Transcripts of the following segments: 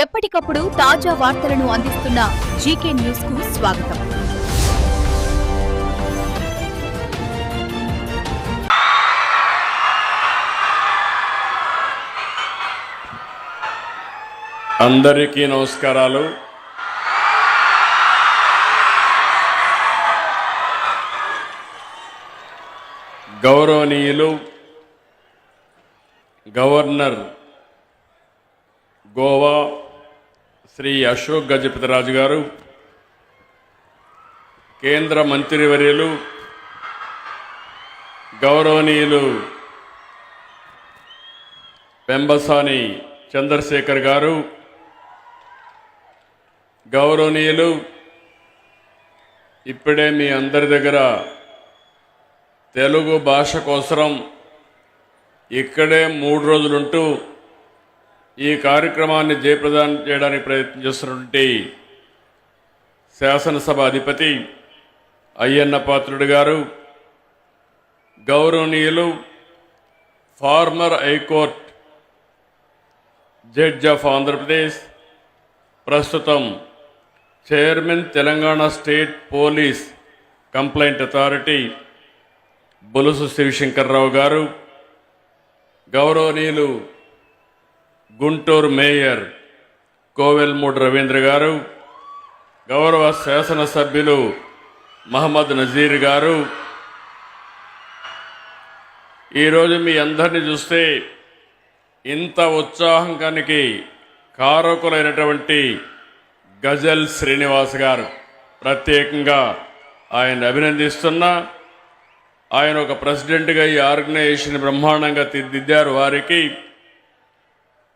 ఎప్పటికప్పుడు తాజా వార్తలను అందిస్తున్న జీకే న్యూస్కు స్వాగతం. అందరికీ నమస్కారాలు. గౌరవనీయులు గవర్నర్ గోవా శ్రీ అశోక్ గజపతిరాజు గారు కేంద్ర మంత్రివర్యులు గౌరవనీయులు పెంబసాని చంద్రశేఖర్ గారు గౌరవనీయులు ఇప్పుడే మీ అందరి దగ్గర తెలుగు భాష కోసం ఇక్కడే మూడు రోజులుంటూ ఈ కార్యక్రమాన్ని జయప్రదానం చేయడానికి ప్రయత్నం చేస్తున్నటువంటి శాసనసభ అధిపతి అయ్యన్న పాత్రుడు గారు గౌరవనీయులు former high court judge of Andhra Pradesh ప్రస్తుతం chairman Telangana state police complaint authority Bolusu Sivasankar Rao గారు గౌరవనీయులు గుంటూరు మేయర్ కోవెల్మూడి రవీంద్ర గారు గౌరవ శాసనసభ్యులు మహమ్మద్ నజీర్ గారు. ఈరోజు మీ అందరిని చూస్తే ఇంత ఉత్సాహంకానికి కారకులైనటువంటి గజల్ శ్రీనివాస్ గారు ప్రత్యేకంగా ఆయన అభినందిస్తున్నా ఆయన ఒక ప్రెసిడెంట్గా ఈ ఆర్గనైజేషన్ బ్రహ్మాండంగా తీర్దిద్దారు వారికి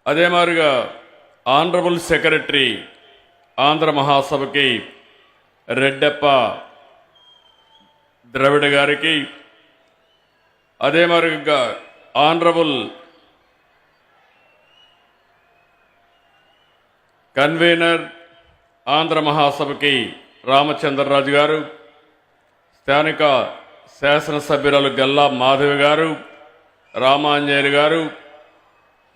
అదే మాదిరిగా ఆనరబుల్ సెక్రటరీ ఆంధ్ర మహాసభకి రెడ్డప్ప ద్రవిడ గారికి అదే మాదిరిగా ఆనరబుల్ కన్వీనర్ ఆంధ్ర మహాసభకి రామచంద్రరాజు గారు స్థానిక శాసనసభ్యురాలు గల్లా మాధవి గారు రామాంజనేయులు గారు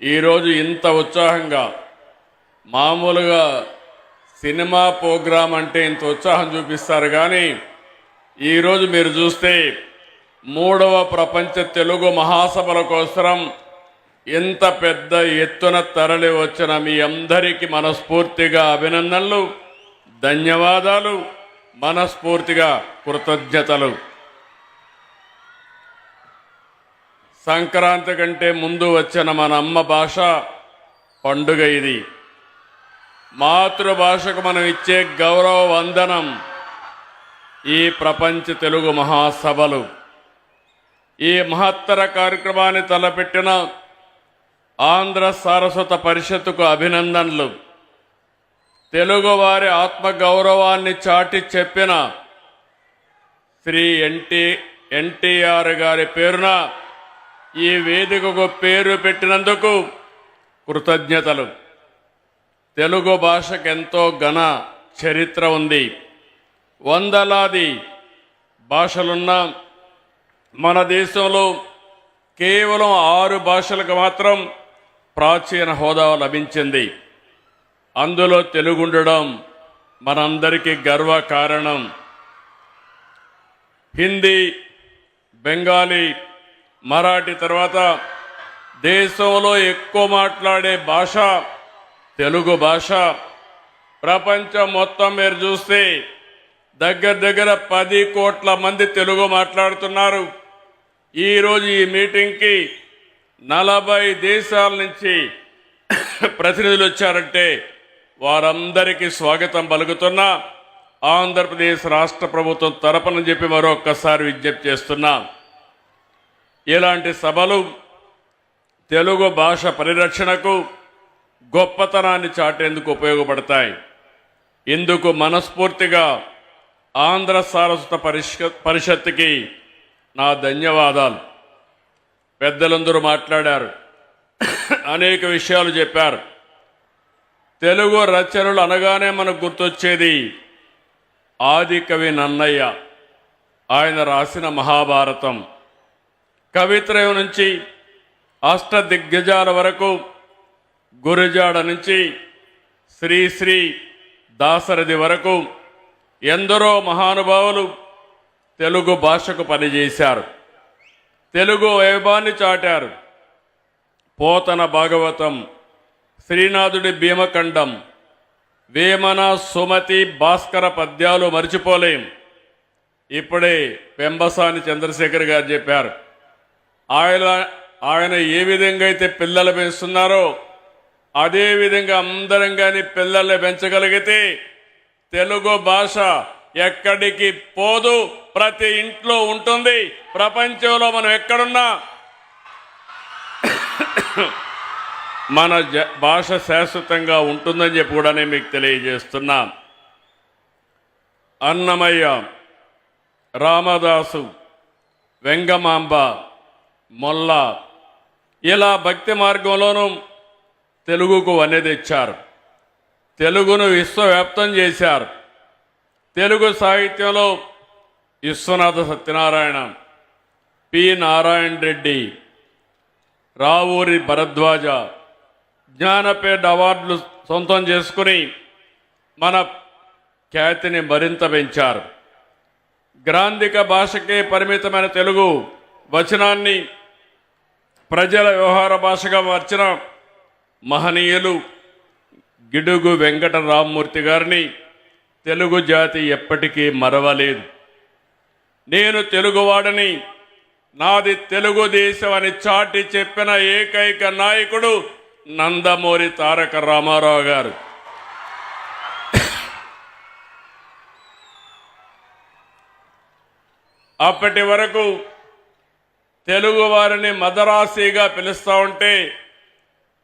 ఈరోజు ఇంత ఉత్సాహంగా మామూలుగా సినిమా ప్రోగ్రాం అంటే ఇంత ఉత్సాహం చూపిస్తారు కానీ ఈరోజు మీరు చూస్తే మూడవ ప్రపంచ తెలుగు మహాసభల కోసం ఇంత పెద్ద ఎత్తున తరలి వచ్చిన మీ అందరికీ మనస్ఫూర్తిగా అభినందనలు ధన్యవాదాలు మనస్ఫూర్తిగా కృతజ్ఞతలు. సంక్రాంతి కంటే ముందు వచ్చిన మన అమ్మ భాష పండుగ ఇది. మాతృభాషకు మనం ఇచ్చే గౌరవ వందనం ఈ ప్రపంచ తెలుగు మహాసభలు. ఈ మహత్తర కార్యక్రమాన్ని తలపెట్టిన ఆంధ్ర సారస్వత పరిషత్తుకు అభినందనలు. తెలుగువారి ఆత్మగౌరవాన్ని చాటి చెప్పిన శ్రీ ఎన్టీ ఎన్టీఆర్ గారి పేరున ఈ వేదికకు పేరు పెట్టినందుకు కృతజ్ఞతలు. తెలుగు భాషకు ఎంతో ఘన చరిత్ర ఉంది. వందలాది భాషలున్న మన దేశంలో కేవలం ఆరు భాషలకు మాత్రం ప్రాచీన హోదా లభించింది. అందులో తెలుగు ఉండడం మనందరికీ గర్వ కారణం. హిందీ బెంగాలీ మరాఠీ తర్వాత దేశంలో ఎక్కువ మాట్లాడే భాష తెలుగు భాష. ప్రపంచం మొత్తం మీరు చూస్తే దగ్గర దగ్గర పది కోట్ల మంది తెలుగు మాట్లాడుతున్నారు. ఈరోజు ఈ మీటింగ్కి నలభై దేశాల నుంచి ప్రతినిధులు వచ్చారంటే వారందరికీ స్వాగతం పలుకుతున్నా. ఆంధ్రప్రదేశ్ రాష్ట్ర ప్రభుత్వం తరపున చెప్పి మరొక్కసారి విజ్ఞప్తి చేస్తున్నాం. ఇలాంటి సభలు తెలుగు భాష పరిరక్షణకు గొప్పతనాన్ని చాటేందుకు ఉపయోగపడతాయి. ఇందుకు మనస్ఫూర్తిగా ఆంధ్ర సారస్వత పరిష పరిషత్తుకి నా ధన్యవాదాలు. పెద్దలందరూ మాట్లాడారు. అనేక విషయాలు చెప్పారు. తెలుగు రచనలు అనగానే మనకు గుర్తొచ్చేది ఆది కవి నన్నయ్య. ఆయన రాసిన మహాభారతం. కవిత్రయం నుంచి అష్ట దిగ్గజాల వరకు గురజాడ నుంచి శ్రీశ్రీ దాసరథి వరకు ఎందరో మహానుభావులు తెలుగు భాషకు పనిచేశారు. తెలుగు వైభవాన్ని చాటారు. పోతన భాగవతం శ్రీనాథుడి భీమఖండం వేమన సుమతి భాస్కర పద్యాలు మర్చిపోలేం. ఇప్పుడే పెంబసాని చంద్రశేఖర్ గారు చెప్పారు. ఆయన ఆయన ఏ విధంగా అయితే పిల్లలు పెంచుతున్నారో అదే విధంగా అందరం కానీ పిల్లల్ని పెంచగలిగితే తెలుగు భాష ఎక్కడికి పోదు. ప్రతి ఇంట్లో ఉంటుంది. ప్రపంచంలో మనం ఎక్కడున్నా మన జ భాష శాశ్వతంగా ఉంటుందని చెప్పి కూడా నేను మీకు తెలియజేస్తున్నా. అన్నమయ్య రామదాసు వెంగమాంబ మొల్ల. ఇలా భక్తి మార్గంలోనూ తెలుగుకు వన్నె తెచ్చారు. తెలుగును విశ్వవ్యాప్తం చేశారు. తెలుగు సాహిత్యంలో విశ్వనాథ సత్యనారాయణ పి. నారాయణ రెడ్డి రావూరి భరద్వాజ జ్ఞానపేట అవార్డులు సొంతం చేసుకుని మన ఖ్యాతిని మరింత పెంచారు. గ్రాంధిక భాషకే పరిమితమైన తెలుగు వచనాన్ని ప్రజల వ్యవహార భాషగా మార్చిన మహనీయులు గిడుగు వెంకట రామ్మూర్తి గారిని తెలుగు జాతి ఎప్పటికీ మరవలేదు. నేను తెలుగువాడని నాది తెలుగుదేశం అని చాటి చెప్పిన ఏకైక నాయకుడు నందమూరి తారక రామారావు గారు. అప్పటి వరకు తెలుగువారిని మదరాసిగా మదరాసీగా పిలుస్తూ ఉంటే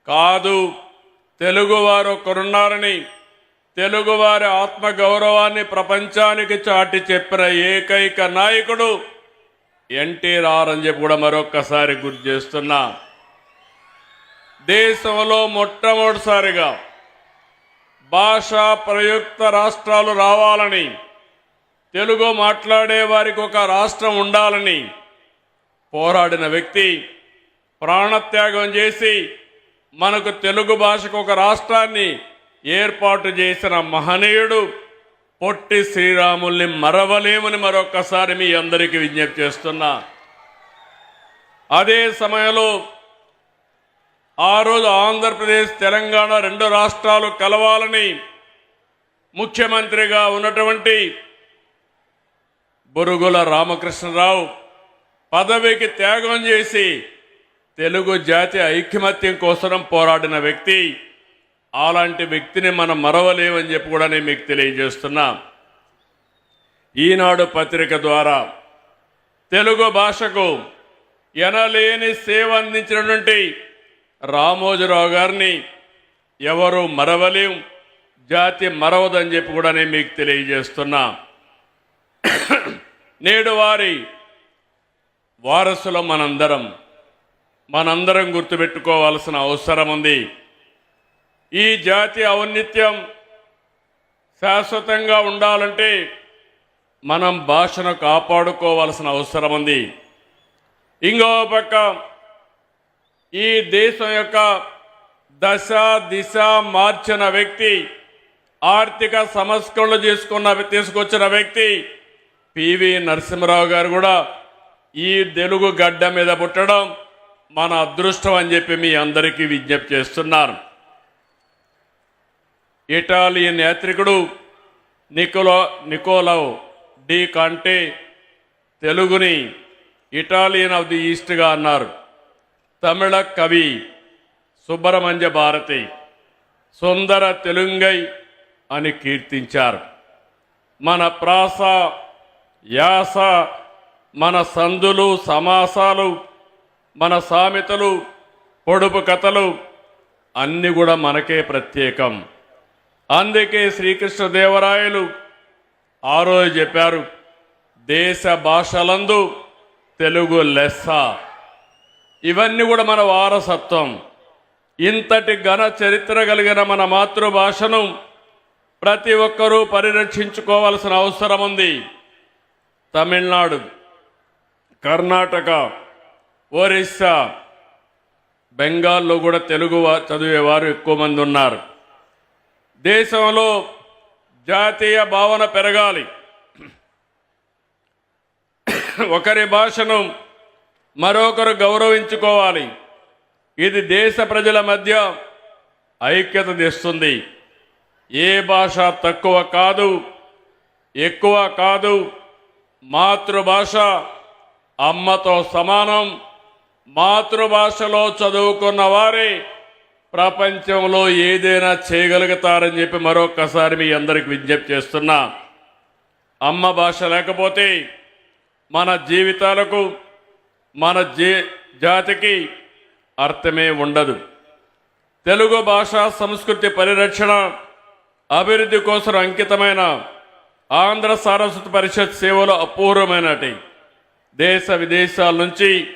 కాదు తెలుగువారు ఒకరున్నారని తెలుగువారి ఆత్మగౌరవాన్ని ప్రపంచానికి చాటి చెప్పిన ఏకైక నాయకుడు ఎన్టీఆర్ అని చెప్పి కూడా మరొక్కసారి గుర్తు చేస్తున్నా. దేశంలో మొట్టమొదటిసారిగా భాషా ప్రయుక్త రాష్ట్రాలు రావాలని తెలుగు మాట్లాడే వారికి ఒక రాష్ట్రం ఉండాలని పోరాడిన వ్యక్తి ప్రాణత్యాగం చేసి మనకు తెలుగు భాషకు ఒక రాష్ట్రాన్ని ఏర్పాటు చేసిన మహనీయుడు పొట్టి శ్రీరాముల్ని మరవలేమని మరొక్కసారి మీ అందరికీ విజ్ఞప్తి చేస్తున్నా. అదే సమయంలో ఆ రోజు ఆంధ్రప్రదేశ్ తెలంగాణ రెండు రాష్ట్రాలు కలవాలని ముఖ్యమంత్రిగా ఉన్నటువంటి బొరుగుల రామకృష్ణరావు పదవికి త్యాగం చేసి తెలుగు జాతి ఐకమత్యం కోసం పోరాడిన వ్యక్తి అలాంటి వ్యక్తిని మనం మరవలేమని చెప్పి కూడా నేను మీకు తెలియజేస్తున్నా. ఈనాడు పత్రిక ద్వారా తెలుగు భాషకు ఎనలేని సేవ అందించినటువంటి రామోజీరావు గారిని ఎవరు మరవలేం జాతి మరవదని చెప్పి కూడా నేను మీకు తెలియజేస్తున్నా. నేడు వారి వారసులం మనందరం. మనందరం గుర్తుపెట్టుకోవాల్సిన అవసరం ఉంది. ఈ జాతి ఔన్నిత్యం శాశ్వతంగా ఉండాలంటే మనం భాషను కాపాడుకోవాల్సిన అవసరం ఉంది. ఇంకో పక్క ఈ దేశం యొక్క దశ దిశ మార్చిన వ్యక్తి ఆర్థిక సంస్కరణలు చేసుకున్న తీసుకొచ్చిన వ్యక్తి పివి నరసింహరావు గారు కూడా ఈ తెలుగు గడ్డ మీద పుట్టడం మన అదృష్టం అని చెప్పి మీ అందరికీ విజ్ఞప్తి చేస్తున్నారు ఇటాలియన్ యాత్రికుడు నికోలో నికోలో డి కంటే తెలుగుని ఇటాలియన్ ఆఫ్ ది ఈస్ట్గా అన్నారు. తమిళ కవి సుబ్రహ్మణ్య భారతి సుందర తెలుంగై అని కీర్తించారు. మన ప్రాస యాస మన సందులు సమాసాలు మన సామెతలు పొడుపు కథలు అన్నీ కూడా మనకే ప్రత్యేకం. అందుకే శ్రీకృష్ణదేవరాయలు ఆ రోజు చెప్పారు దేశ భాషలందు తెలుగు లెస్స. ఇవన్నీ కూడా మన వారసత్వం. ఇంతటి ఘన చరిత్ర కలిగిన మన మాతృభాషను ప్రతి ఒక్కరూ పరిరక్షించుకోవాల్సిన అవసరం ఉంది తమిళనాడు కర్ణాటక ఒరిస్సా బెంగాల్లో కూడా తెలుగు చదివేవారు ఎక్కువ మంది ఉన్నారు. దేశంలో జాతీయ భావన పెరగాలి. ఒకరి భాషను మరొకరు గౌరవించుకోవాలి. ఇది దేశ ప్రజల మధ్య ఐక్యత తెస్తుంది. ఏ భాష తక్కువ కాదు ఎక్కువ కాదు మాతృభాష అమ్మతో సమానం. మాతృభాషలో చదువుకున్న వారే ప్రపంచంలో ఏదైనా చేయగలుగుతారని చెప్పి మరొక్కసారి మీ అందరికి విజ్ఞప్తి చేస్తున్నా. అమ్మ భాష లేకపోతే మన జీవితాలకు మన జీ జాతికి అర్థమే ఉండదు. తెలుగు భాష సంస్కృతి పరిరక్షణ అభివృద్ధి కోసం అంకితమైన ఆంధ్ర సారస్వత పరిషత్ సేవలు అపూర్వమైనటి. దేశ విదేశాల నుంచి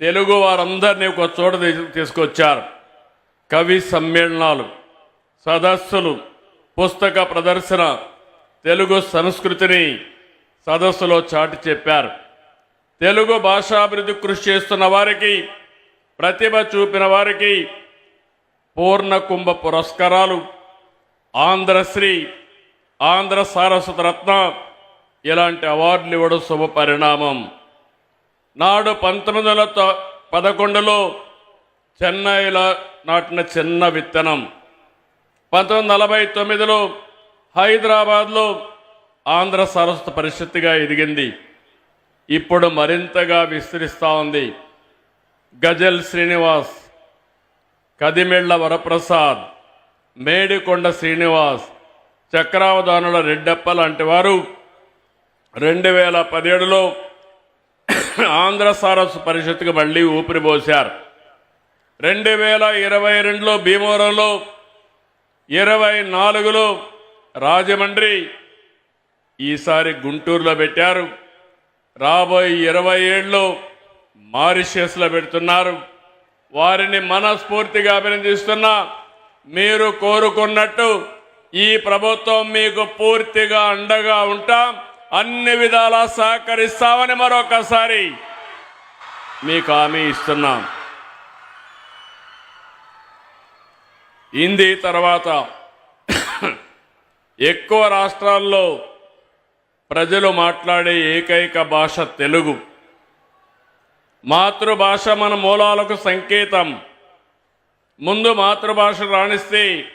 తెలుగు వారందరినీ ఒక చోట తీసుకొచ్చారు. కవి సమ్మేళనాలు సదస్సులు పుస్తక ప్రదర్శన తెలుగు సంస్కృతిని సదస్సులో చాటి చెప్పారు. తెలుగు భాషాభివృద్ధి కృషి చేస్తున్న వారికి ప్రతిభ చూపిన వారికి పూర్ణ కుంభ పురస్కారాలు ఆంధ్రశ్రీ ఆంధ్ర సారస్వత రత్న ఇలాంటి అవార్డులు ఇవ్వడం శుభ పరిణామం నాడు పంతొమ్మిది వందల పదకొండులో చెన్నైలో నాటిన చిన్న విత్తనం. పంతొమ్మిది నలభై తొమ్మిదిలో హైదరాబాద్లో ఆంధ్ర సరస్వత పరిషత్తుగా ఎదిగింది. ఇప్పుడు మరింతగా విస్తరిస్తూ ఉంది. గజల్ శ్రీనివాస్ కదిమెళ్ళ వరప్రసాద్ మేడికొండ శ్రీనివాస్ చక్రావధానుల రెడ్డప్ప లాంటి వారు రెండు వేల పదిహేడులో ఆంధ్ర సారస్ పరిషత్తుకు మళ్ళీ ఊపిరి పోశారు. రెండు వేల ఇరవై రెండులో భీమవరంలో ఇరవై నాలుగులో రాజమండ్రి ఈసారి గుంటూరులో పెట్టారు. రాబోయే ఇరవై ఏళ్ళలో మారిషియస్లో పెడుతున్నారు. వారిని మనస్ఫూర్తిగా అభినందిస్తున్నా మీరు కోరుకున్నట్టు ఈ ప్రభుత్వం మీకు పూర్తిగా అండగా ఉంటాం. అన్ని విధాలా సహకరిస్తామని మరొకసారి మీకు హామీ ఇస్తున్నాం. హిందీ తర్వాత ఎక్కువ రాష్ట్రాల్లో ప్రజలు మాట్లాడే ఏకైక భాష తెలుగు. మాతృభాష మన మూలాలకు సంకేతం. ముందు మాతృభాష రాణిస్తే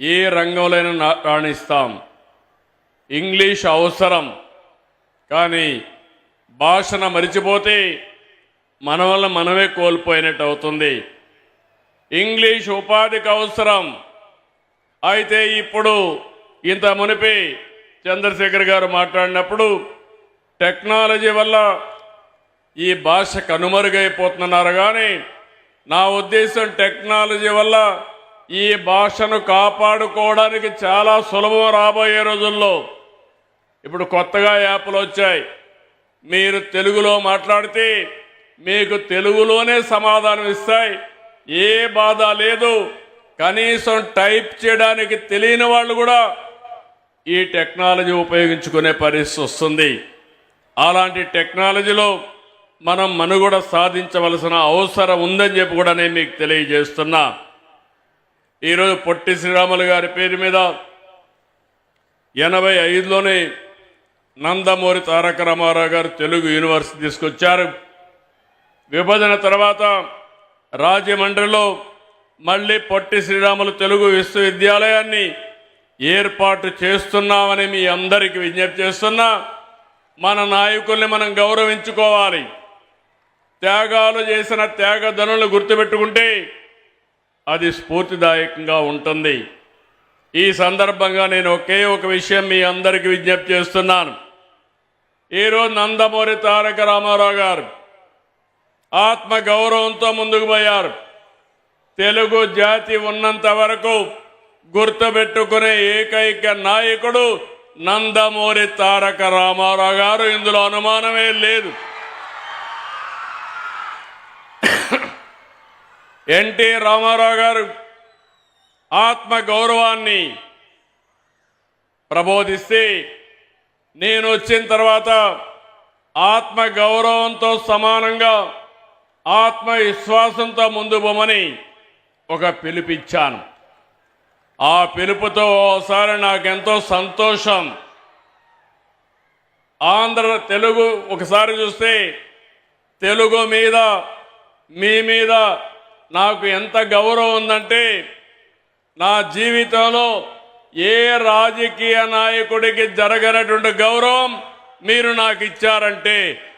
ఏ రంగంలోనైనా రాణిస్తాం. ఇంగ్లీష్ అవసరం. కానీ భాషను మరిచిపోతే మన వల్ల మనమే కోల్పోయినట్టు అవుతుంది. ఇంగ్లీష్ ఉపాధికి అవసరం అయితే ఇప్పుడు ఇంత మునిపి చంద్రశేఖర్ గారు మాట్లాడినప్పుడు టెక్నాలజీ వల్ల ఈ భాష కనుమరుగైపోతున్నారు. కానీ నా ఉద్దేశం టెక్నాలజీ వల్ల ఈ భాషను కాపాడుకోవడానికి చాలా సులభం రాబోయే రోజుల్లో. ఇప్పుడు కొత్తగా యాప్లు వచ్చాయి. మీరు తెలుగులో మాట్లాడితే మీకు తెలుగులోనే సమాధానం ఇస్తాయి. ఏ బాధ లేదు. కనీసం టైప్ చేయడానికి తెలియని వాళ్ళు కూడా ఈ టెక్నాలజీ ఉపయోగించుకునే పరిస్థితి వస్తుంది. అలాంటి టెక్నాలజీలో మనం మనుగడ సాధించవలసిన అవసరం ఉందని చెప్పి కూడా నేను మీకు తెలియజేస్తున్నా. ఈరోజు పొట్టి శ్రీరాములు గారి పేరు మీద ఎనభై ఐదులోనే నందమూరి తారక రామారావు గారు తెలుగు యూనివర్సిటీ తీసుకొచ్చారు. విభజన తర్వాత రాజమండ్రిలో మళ్ళీ పొట్టి శ్రీరాములు తెలుగు విశ్వవిద్యాలయాన్ని ఏర్పాటు చేస్తున్నామని మీ అందరికీ విజ్ఞప్తి చేస్తున్నా. మన నాయకుల్ని మనం గౌరవించుకోవాలి. త్యాగాలు చేసిన త్యాగధనులు గుర్తుపెట్టుకుంటే అది స్ఫూర్తిదాయకంగా ఉంటుంది. ఈ సందర్భంగా నేను ఒకే ఒక విషయం మీ అందరికీ విజ్ఞప్తి చేస్తున్నాను. ఈరోజు నందమూరి తారక రామారావు గారు ఆత్మ గౌరవంతో ముందుకు పోయారు. తెలుగు జాతి ఉన్నంత వరకు గుర్తుపెట్టుకునే ఏకైక నాయకుడు నందమూరి తారక రామారావు గారు. ఇందులో అనుమానమే లేదు. ఎన్టీ రామారావు గారు ఆత్మ గౌరవాన్ని ప్రబోధిస్తే నేను వచ్చిన తర్వాత ఆత్మ గౌరవంతో సమానంగా ఆత్మవిశ్వాసంతో ముందు పోమని ఒక పిలుపిచ్చాను. ఆ పిలుపుతో ఓసారి నాకెంతో సంతోషం. ఆంధ్ర తెలుగు ఒకసారి చూస్తే తెలుగు మీద మీ మీద నాకు ఎంత గౌరవం ఉందంటే నా జీవితంలో ఏ రాజకీయ నాయకుడికి జరగనటువంటి గౌరవం మీరు నాకు ఇచ్చారంటే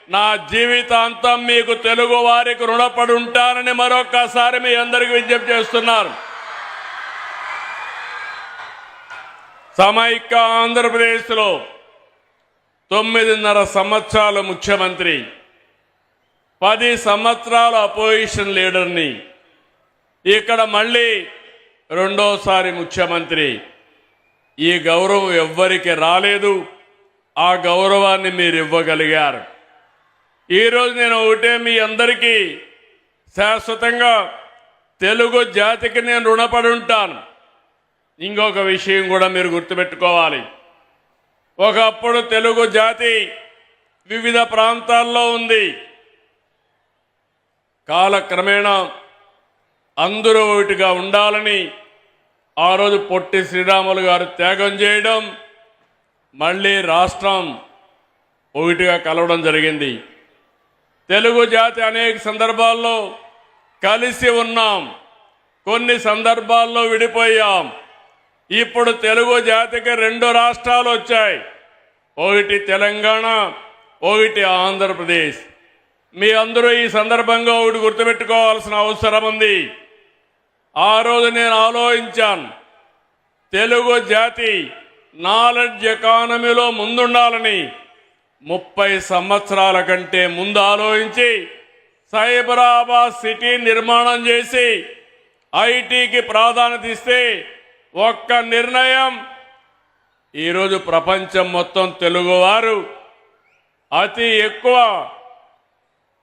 నా జీవితాంతం మీకు తెలుగు వారికి రుణపడి ఉంటానని మరొక్కసారి మీ అందరికి విజ్ఞప్తి చేస్తున్నారు. సమైక్య ఆంధ్రప్రదేశ్లో తొమ్మిదిన్నర సంవత్సరాల ముఖ్యమంత్రి పది సంవత్సరాల అపోజిషన్ లీడర్ని ఇక్కడ మళ్ళీ రెండోసారి ముఖ్యమంత్రి ఈ గౌరవం ఎవ్వరికి రాలేదు. ఆ గౌరవాన్ని మీరు ఇవ్వగలిగారు ఈరోజు నేను ఒకటే మీ అందరికీ శాశ్వతంగా తెలుగు జాతికి నేను రుణపడి ఉంటాను. ఇంకొక విషయం కూడా మీరు గుర్తుపెట్టుకోవాలి. ఒకప్పుడు తెలుగు జాతి వివిధ ప్రాంతాల్లో ఉంది. కాలక్రమేణా అందరూ ఒకటిగా ఉండాలని ఆ రోజు పొట్టి శ్రీరాములు గారు త్యాగం చేయడం మళ్ళీ రాష్ట్రం ఒకటిగా కలవడం జరిగింది. తెలుగు జాతి అనేక సందర్భాల్లో కలిసి ఉన్నాం కొన్ని సందర్భాల్లో విడిపోయాం. ఇప్పుడు తెలుగు జాతికి రెండు రాష్ట్రాలు వచ్చాయి. ఒకటి తెలంగాణ ఒకటి ఆంధ్రప్రదేశ్. మీ అందరూ ఈ సందర్భంగా ఒకటి గుర్తుపెట్టుకోవాల్సిన అవసరం ఉంది. ఆ రోజు నేను ఆలోచించాను. తెలుగు జాతి నాలెడ్జ్ ఎకానమీలో ముందుండాలని ముప్పై సంవత్సరాల కంటే ముందు ఆలోచించి సైబరాబాద్ సిటీ నిర్మాణం చేసి ఐటీకి ప్రాధాన్యత ఇస్తే ఒక్క నిర్ణయం. ఈరోజు ప్రపంచం మొత్తం తెలుగువారు అతి ఎక్కువ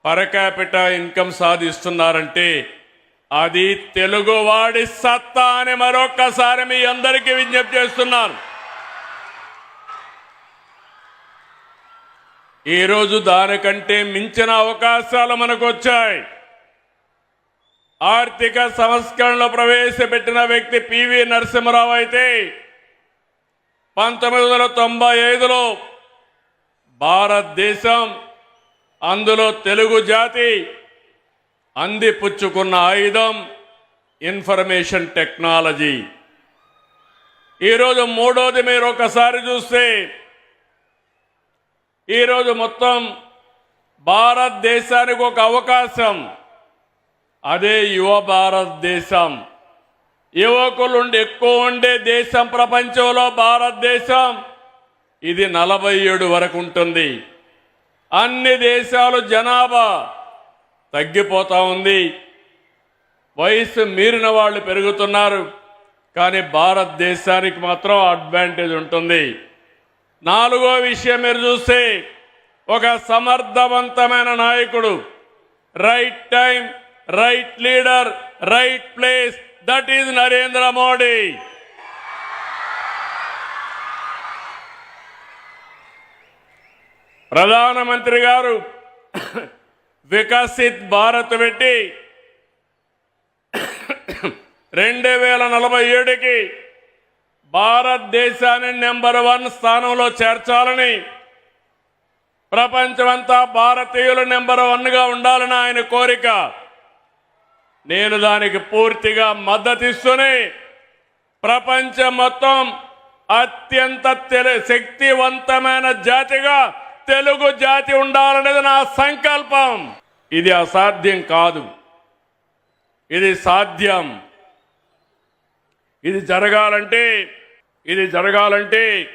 పరకాపిట ఇన్కమ్ సాధిస్తున్నారంటే అది తెలుగువాడి సత్తా అని మరొక్కసారి మీ అందరికీ విజ్ఞప్తి చేస్తున్నాను. ఈరోజు దానికంటే మించిన అవకాశాలు మనకు వచ్చాయి. ఆర్థిక సంస్కరణలు ప్రవేశపెట్టిన వ్యక్తి పివి నరసింహరావు అయితే పంతొమ్మిది వందల తొంభై ఐదులో భారతదేశం అందులో తెలుగు జాతి అందిపుచ్చుకున్న ఆయుధం ఇన్ఫర్మేషన్ టెక్నాలజీ. ఈరోజు మూడోది మీరు ఒకసారి చూస్తే ఈరోజు మొత్తం భారతదేశానికి ఒక అవకాశం. అదే యువ భారతదేశం. యువకులు ఉండి ఎక్కువ ఉండే దేశం ప్రపంచంలో భారతదేశం. ఇది నలభై ఏడు వరకు ఉంటుంది. అన్ని దేశాలు జనాభా తగ్గిపోతూ ఉంది. వయసు మీరిన వాళ్ళు పెరుగుతున్నారు. కానీ భారతదేశానికి మాత్రం అడ్వాంటేజ్ ఉంటుంది. నాలుగో విషయం మీరు చూస్తే ఒక సమర్థవంతమైన నాయకుడు. Right time right leader right place that is Narendra Modi ప్రధానమంత్రి గారు వికసిత్ భారత్ పెట్టి రెండు వేల నలభై ఏడుకి భారతదేశాన్ని నెంబర్ వన్ స్థానంలో చేర్చాలని ప్రపంచమంతా భారతీయులు నెంబర్ వన్గా ఉండాలని ఆయన కోరిక. నేను దానికి పూర్తిగా మద్దతిస్తూనే ప్రపంచం మొత్తం అత్యంత శక్తివంతమైన జాతిగా తెలుగు జాతి ఉండాలనేది నా సంకల్పం. ఇది అసాధ్యం కాదు. ఇది సాధ్యం. ఇది జరగాలంటే ఇది జరగాలంటే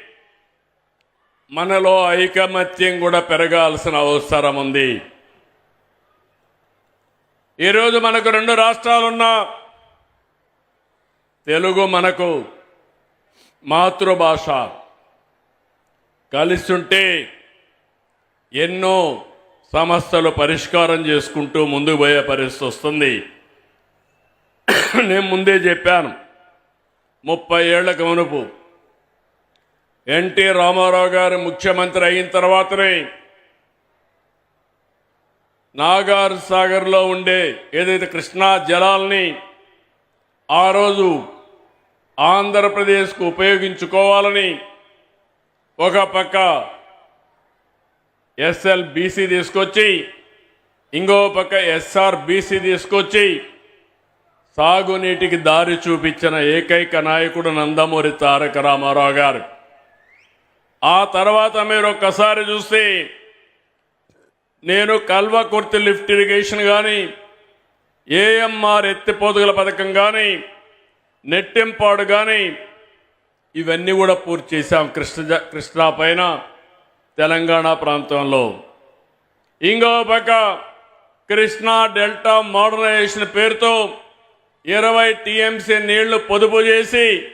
మనలో ఐకమత్యం కూడా పెరగాల్సిన అవసరం ఉంది. ఈరోజు మనకు రెండు రాష్ట్రాలున్నా తెలుగు మనకు మాతృభాష. కలిసుంటే ఎన్నో సమస్యలు పరిష్కారం చేసుకుంటూ ముందుకు పోయే పరిస్థితి వస్తుంది. నేను ముందే చెప్పాను. ముప్పై ఏళ్ళ మునుపు ఎన్టీ రామారావు గారు ముఖ్యమంత్రి అయిన తర్వాతనే నాగార్ సాగర్లో ఉండే ఏదైతే కృష్ణా జలాల్ని ఆ రోజు ఆంధ్రప్రదేశ్కు ఉపయోగించుకోవాలని ఒక పక్క ఎస్ఎల్ బీసీ తీసుకొచ్చి ఇంకో పక్క ఎస్ఆర్ బీసీ తీసుకొచ్చి సాగునీటికి దారి చూపించిన ఏకైక నాయకుడు నందమూరి తారక రామారావు గారు. ఆ తర్వాత మీరు ఒక్కసారి చూస్తే నేను కల్వకుర్తి లిఫ్ట్ ఇరిగేషన్ కానీ ఏఎంఆర్ ఎత్తిపోతుగల పథకం కానీ నెట్టింపాడు కానీ ఇవన్నీ కూడా పూర్తి చేశాం కృష్ణ కృష్ణా పైన. తెలంగాణ ప్రాంతంలో. ఇంకో పక్క కృష్ణా డెల్టా మోడర్నైజేషన్ పేరుతో ఇరవై టీఎంసీ నీళ్ళు పొదుపు చేసి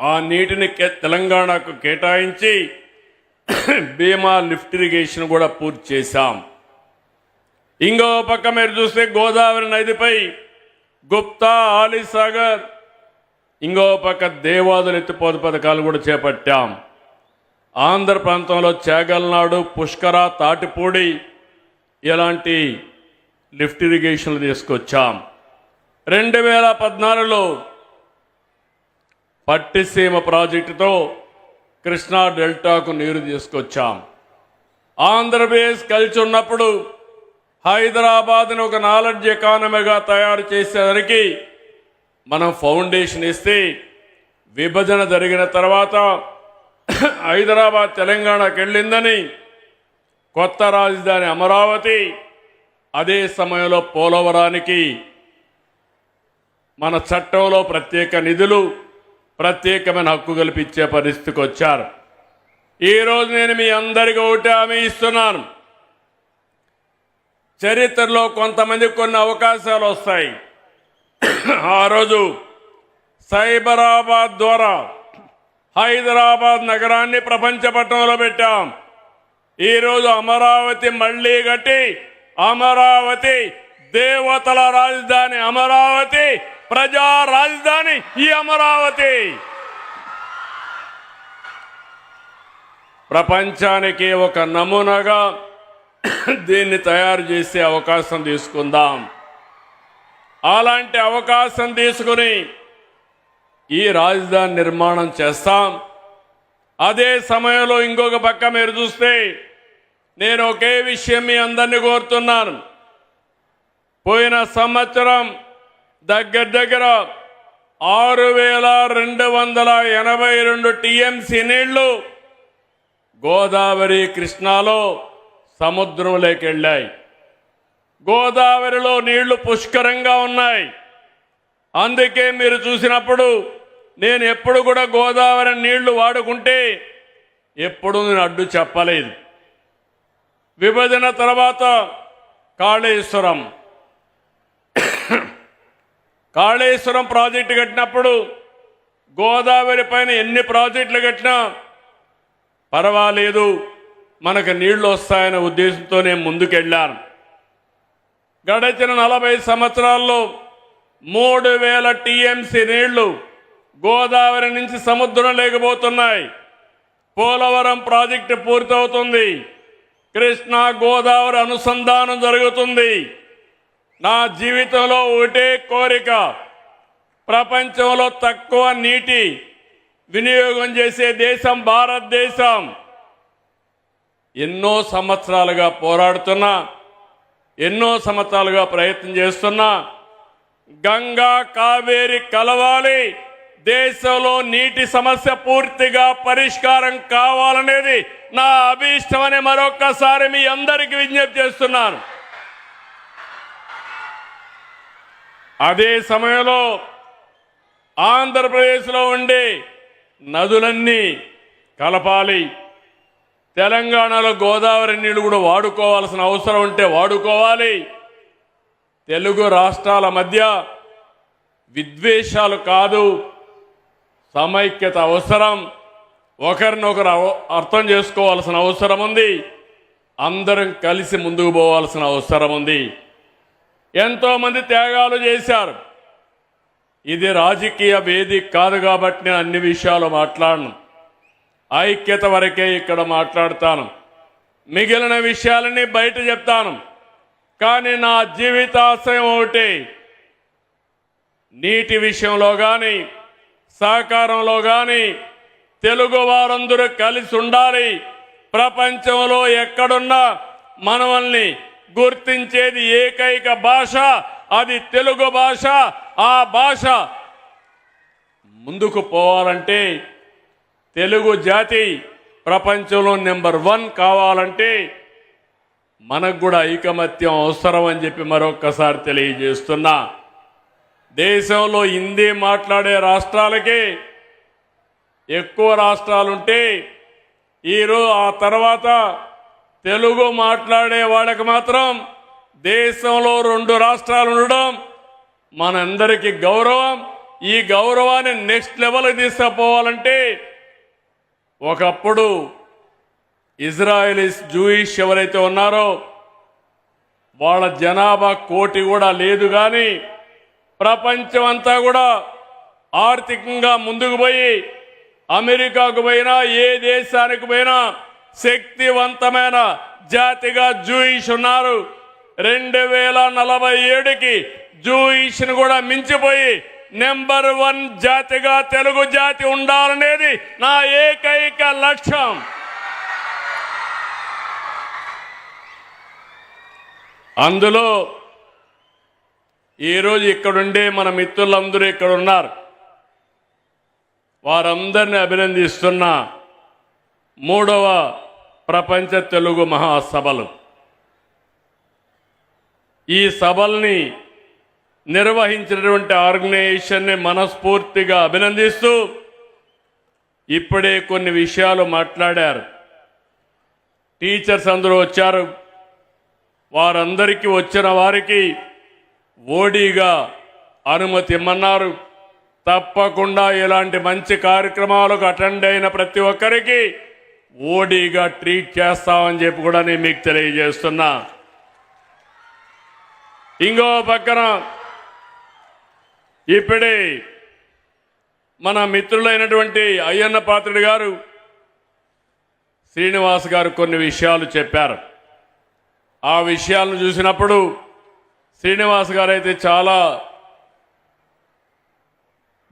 ఆ నీటిని కే- తెలంగాణకు కేటాయించి భీమా లిఫ్ట్ ఇరిగేషన్ కూడా పూర్తి చేశాం. ఇంకో పక్క మీరు చూస్తే గోదావరి నదిపై గుప్తా ఆలీసాగర్ ఇంకో పక్క దేవాదులు ఎత్తిపోత పథకాలు కూడా చేపట్టాం. ఆంధ్ర ప్రాంతంలో చేగల్నాడు పుష్కర తాటిపూడి ఇలాంటి లిఫ్ట్ ఇరిగేషన్లు తీసుకొచ్చాం. రెండు వేల పద్నాలుగులో పట్టిసీమ ప్రాజెక్టుతో కృష్ణా డెల్టాకు నీరు తీసుకొచ్చాం. ఆంధ్రప్రదేశ్ కలిసి ఉన్నప్పుడు హైదరాబాద్ని ఒక నాలెడ్జ్ ఎకానమీగా తయారు చేసేసరికి మనం ఫౌండేషన్ ఇస్తే విభజన జరిగిన తర్వాత హైదరాబాద్ తెలంగాణకు వెళ్ళిందని కొత్త రాజధాని అమరావతి అదే సమయంలో పోలవరానికి మన చట్టంలో ప్రత్యేక నిధులు ప్రత్యేకమైన హక్కు కల్పించే పరిస్థితికి వచ్చారు. ఈరోజు నేను మీ అందరికీ ఒకటి హామీ ఇస్తున్నాను. చరిత్రలో కొంతమందికి కొన్ని అవకాశాలు వస్తాయి. ఆ రోజు సైబరాబాద్ ద్వారా హైదరాబాద్ నగరాన్ని ప్రపంచ పట్టణంలో పెట్టాం. ఈరోజు అమరావతి మళ్ళీ కట్టి అమరావతి దేవతల రాజధాని అమరావతి ప్రజా రాజధాని ఈ అమరావతి. ప్రపంచానికి ఒక నమూనాగా దీన్ని తయారు చేసే అవకాశం తీసుకుందాం. అలాంటి అవకాశం తీసుకుని ఈ రాజధాని నిర్మాణం చేస్తాం. అదే సమయంలో ఇంకొక పక్క మీరు చూస్తే నేను ఒకే విషయం మీ అందరినీ కోరుతున్నాను. పోయిన సంవత్సరం దగ్గర దగ్గర ఆరు వేల రెండు వందల ఎనభై రెండు టీఎంసీ నీళ్ళు గోదావరి కృష్ణాలో సముద్రంలోకి వెళ్ళాయి. గోదావరిలో నీళ్ళు పుష్కరంగా ఉన్నాయి. అందుకే మీరు చూసినప్పుడు నేను ఎప్పుడు కూడా గోదావరి నీళ్ళు వాడుకుంటే ఎప్పుడు నేను అడ్డు చెప్పలేదు. విభజన తర్వాత కాళేశ్వరం. కాళేశ్వరం ప్రాజెక్టు కట్టినప్పుడు గోదావరి పైన ఎన్ని ప్రాజెక్టులు కట్టినా పర్వాలేదు మనకు నీళ్ళు వస్తాయనే ఉద్దేశంతో నేను ముందుకెళ్ళాను. గడిచిన నలభై సంవత్సరాల్లో మూడు వేల టీఎంసీ నీళ్ళు గోదావరి నుంచి సముద్రం లేకపోతున్నాయి. పోలవరం ప్రాజెక్టు పూర్తవుతుంది. కృష్ణా గోదావరి అనుసంధానం జరుగుతుంది. నా జీవితంలో ఒకటే కోరిక ప్రపంచంలో తక్కువ నీటి వినియోగం చేసే దేశం భారతదేశం. ఎన్నో సంవత్సరాలుగా పోరాడుతున్నా ఎన్నో సంవత్సరాలుగా ప్రయత్నం చేస్తున్నా గంగా కావేరి కలవాలి. దేశంలో నీటి సమస్య పూర్తిగా పరిష్కారం కావాలనేది నా అభీష్టమని మరొక్కసారి మీ అందరికీ విజ్ఞప్తి చేస్తున్నాను. అదే సమయంలో ఆంధ్రప్రదేశ్లో ఉండే నదులన్నీ కలపాలి. తెలంగాణలో గోదావరి నీళ్ళు కూడా వాడుకోవాల్సిన అవసరం ఉంటే వాడుకోవాలి. తెలుగు రాష్ట్రాల మధ్య విద్వేషాలు కాదు. సమైక్యత అవసరం. ఒకరినొకరు అవ- అర్థం చేసుకోవాల్సిన అవసరం ఉంది. అందరం కలిసి ముందుకు పోవాల్సిన అవసరం ఉంది. ఎంతోమంది త్యాగాలు చేశారు. ఇది రాజకీయ వేదిక కాదు కాబట్టి నేను అన్ని విషయాలు మాట్లాడను. ఐక్యత వరకే ఇక్కడ మాట్లాడతాను. మిగిలిన విషయాలని బయట చెప్తాను. కానీ నా జీవితాశయం ఒకటి. నీటి విషయంలో కానీ సహకారంలో కానీ తెలుగు వారందరూ కలిసి ఉండాలి. ప్రపంచంలో ఎక్కడున్నా మనల్ని గుర్తించేది ఏకైక భాష అది తెలుగు భాష. ఆ భాష ముందుకు పోవాలంటే తెలుగు జాతి ప్రపంచంలో నెంబర్ వన్ కావాలంటే మనకు కూడా ఐకమత్యం అవసరం అని చెప్పి మరొక్కసారి తెలియజేస్తున్నా. దేశంలో హిందీ మాట్లాడే రాష్ట్రాలకి ఎక్కువ రాష్ట్రాలుంటే ఈరోజు ఆ తర్వాత తెలుగు మాట్లాడే వాళ్ళకి మాత్రం దేశంలో రెండు రాష్ట్రాలు ఉండడం మనందరికీ గౌరవం. ఈ గౌరవాన్ని నెక్స్ట్ లెవెల్కి తీసుకుపోవాలంటే ఒకప్పుడు ఇజ్రాయలీస్ జూయిష్ ఎవరైతే ఉన్నారో వాళ్ళ జనాభా కోటి కూడా లేదు కానీ ప్రపంచం అంతా కూడా ఆర్థికంగా ముందుకు పోయి అమెరికాకు పోయినా ఏ దేశానికి పోయినా శక్తివంతమైన జాతిగా జూయిష్ ఉన్నారు. రెండు వేల నలభై ఏడుకి జూయిష్ను కూడా మించిపోయి నెంబర్ వన్ జాతిగా తెలుగు జాతి ఉండాలనేది నా ఏకైక లక్ష్యం. అందులో ఈరోజు ఇక్కడుండే మన మిత్రులందరూ ఇక్కడ ఉన్నారు వారందరిని అభినందిస్తున్న మూడవ ప్రపంచ తెలుగు మహాసభలు. ఈ సభల్ని నిర్వహించినటువంటి ఆర్గనైజేషన్ని మనస్ఫూర్తిగా అభినందిస్తూ ఇప్పుడే కొన్ని విషయాలు మాట్లాడారు. టీచర్స్ అందరూ వచ్చారు. వారందరికీ వచ్చిన వారికి ఓడీగా అనుమతి ఇమ్మన్నారు. తప్పకుండా ఇలాంటి మంచి కార్యక్రమాలకు అటెండ్ అయిన ప్రతి ఒక్కరికి ఓడీగా ట్రీట్ చేస్తామని చెప్పి కూడా నేను మీకు తెలియజేస్తున్నా. ఇంకో పక్కన ఇప్పుడే మన మిత్రులైనటువంటి అయ్యన్న పాత్రుడు గారు శ్రీనివాస్ గారు కొన్ని విషయాలు చెప్పారు. ఆ విషయాలను చూసినప్పుడు శ్రీనివాస్ గారైతే చాలా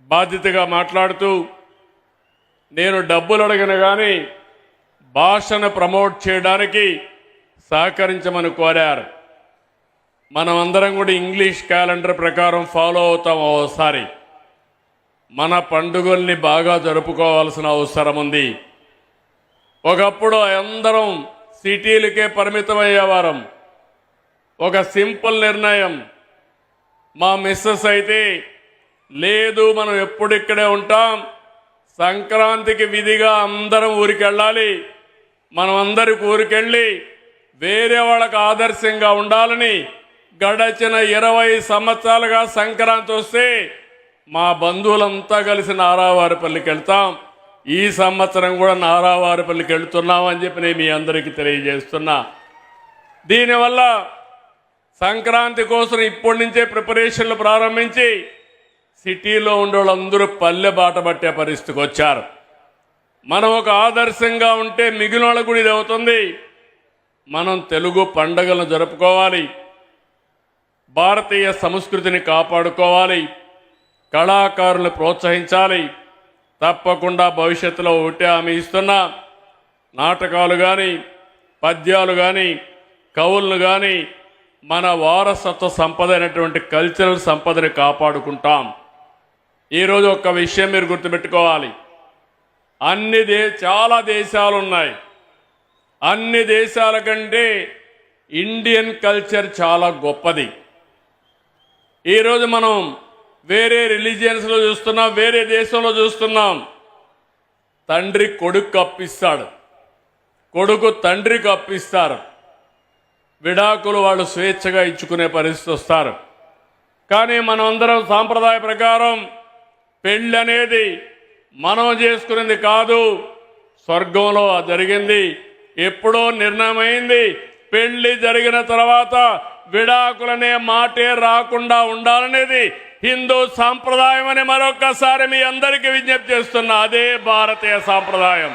బాధ్యతగా మాట్లాడుతూ నేను డబ్బులు అడగను కానీ భాషను ప్రమోట్ చేయడానికి సహకరించమని కోరారు. మనం అందరం కూడా ఇంగ్లీష్ క్యాలెండర్ ప్రకారం ఫాలో అవుతాం ఓసారి. మన పండుగల్ని బాగా జరుపుకోవాల్సిన అవసరం ఉంది. ఒకప్పుడు అందరం సిటీలకే పరిమితమయ్యేవారం. ఒక సింపుల్ నిర్ణయం. మా మిస్సెస్ అయితే లేదు మనం ఎప్పుడు ఇక్కడే ఉంటాం. సంక్రాంతికి విధిగా అందరం ఊరికి వెళ్ళాలి మనం అందరికి ఊరికెళ్ళి వేరే వాళ్ళకు ఆదర్శంగా ఉండాలని గడచిన ఇరవై సంవత్సరాలుగా సంక్రాంతి వస్తే మా బంధువులంతా కలిసి నారావారిపల్లికి వెళ్తాం. ఈ సంవత్సరం కూడా నారావారిపల్లికి వెళుతున్నామని చెప్పి నేను మీ అందరికీ తెలియజేస్తున్నా. దీనివల్ల సంక్రాంతి కోసం ఇప్పటి నుంచే ప్రిపరేషన్లు ప్రారంభించి సిటీలో ఉండే వాళ్ళందరూ పల్లె బాట పట్టే పరిస్థితికి వచ్చారు. మనం ఒక ఆదర్శంగా ఉంటే మిగిలిన వాళ్ళకు కూడా ఇది అవుతుంది. మనం తెలుగు పండగలను జరుపుకోవాలి. భారతీయ సంస్కృతిని కాపాడుకోవాలి. కళాకారులను ప్రోత్సహించాలి. తప్పకుండా భవిష్యత్తులో ఒకటే హామీ ఇస్తున్నా నాటకాలు కానీ పద్యాలు కానీ కవులను కానీ మన వారసత్వ సంపద అయినటువంటి కల్చరల్ సంపదని కాపాడుకుంటాం. ఈరోజు ఒక్క విషయం మీరు గుర్తుపెట్టుకోవాలి. అన్ని దే చాలా దేశాలు ఉన్నాయి అన్ని దేశాల కంటే ఇండియన్ కల్చర్ చాలా గొప్పది. ఈరోజు మనం వేరే రిలీజియన్స్లో చూస్తున్నాం వేరే దేశంలో చూస్తున్నాం. తండ్రి కొడుకు అప్పిస్తాడు. కొడుకు తండ్రికి అప్పిస్తారు. విడాకులు వాళ్ళు స్వేచ్ఛగా ఇచ్చుకునే పరిస్థితి వస్తారు. కానీ మనం అందరం సాంప్రదాయ ప్రకారం పెళ్ళి అనేది మనం చేసుకునేది కాదు స్వర్గంలో జరిగింది ఎప్పుడో నిర్ణయమైంది పెళ్ళి జరిగిన తర్వాత విడాకులనే మాటే రాకుండా ఉండాలనేది హిందూ సాంప్రదాయం అని మరొకసారి మీ అందరికీ విజ్ఞప్తి చేస్తున్నా అదే భారతీయ సాంప్రదాయం.